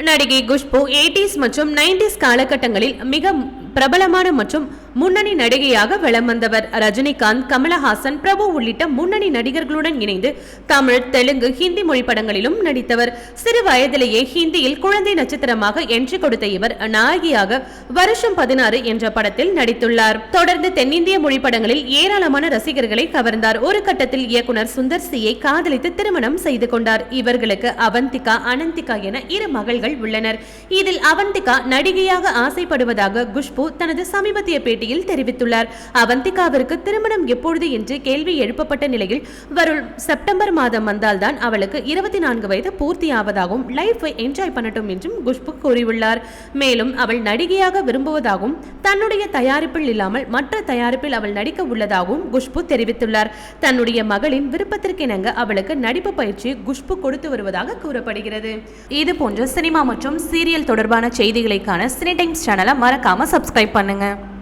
நடிகை குஷ்பு எயிட்டிஸ் மற்றும் நைன்டிஸ் காலகட்டங்களில் மிக பிரபலமான மற்றும் முன்னணி நடிகையாக வலம் வந்தவர் ரஜினிகாந்த் கமலஹாசன் பிரபு உள்ளிட்ட முன்னணி நடிகர்களுடன் இணைந்து தமிழ் தெலுங்கு ஹிந்தி மொழி படங்களிலும் நடித்தவர். சிறு வயதிலேயே ஹிந்தியில் குழந்தை நட்சத்திரமாக என்ட்ரி கொடுத்த இவர் நாயகியாக வருஷம் பதினாறு என்ற படத்தில் நடித்துள்ளார். தொடர்ந்து தென்னிந்திய மொழி படங்களில் ஏராளமான ரசிகர்களை கவர்ந்தார். ஒரு கட்டத்தில் இயக்குனர் சுந்தர் சியை காதலித்து திருமணம் செய்து கொண்டார். இவர்களுக்கு அவந்திகா அனந்திகா என இரு மகள்கள் உள்ளனர். இதில் அவந்திகா நடிகையாக ஆசைப்படுவதாக குஷ்பு தனது சமீபத்திய பேட்டியில் தெரிவித்துள்ளார். அவந்திகாவிற்கு திருமணம் எப்பொழுது என்று கேள்வி எழுப்பப்பட்ட நிலையில் வரும் செப்டம்பர் மாதம் வந்தால்தான் அவளுக்கு இருபத்தி நான்கு வயது பூர்த்தியாவதாகவும் லைஃபை என்ஜாய் பண்ணட்டும் என்றும் குஷ்பு கூறியுள்ளார். மேலும் அவள் நடிகையாக விரும்புவதாகவும் தன்னுடைய தயாரிப்பில் இல்லாமல் மற்ற தயாரிப்பில் அவள் நடிக்க உள்ளதாகவும் குஷ்பு தெரிவித்துள்ளார். தன்னுடைய மகளின் விருப்பத்திற்கிணங்க அவளுக்கு நடிப்பு பயிற்சி குஷ்பு கொடுத்து வருவதாக கூறப்படுகிறது. இது போன்ற சினிமா மற்றும் சீரியல் தொடர்பான செய்திகளைக்கான சினி டைம்ஸ் சேனலை மறக்காம சப்ஸ்கிரைப் பண்ணுங்க.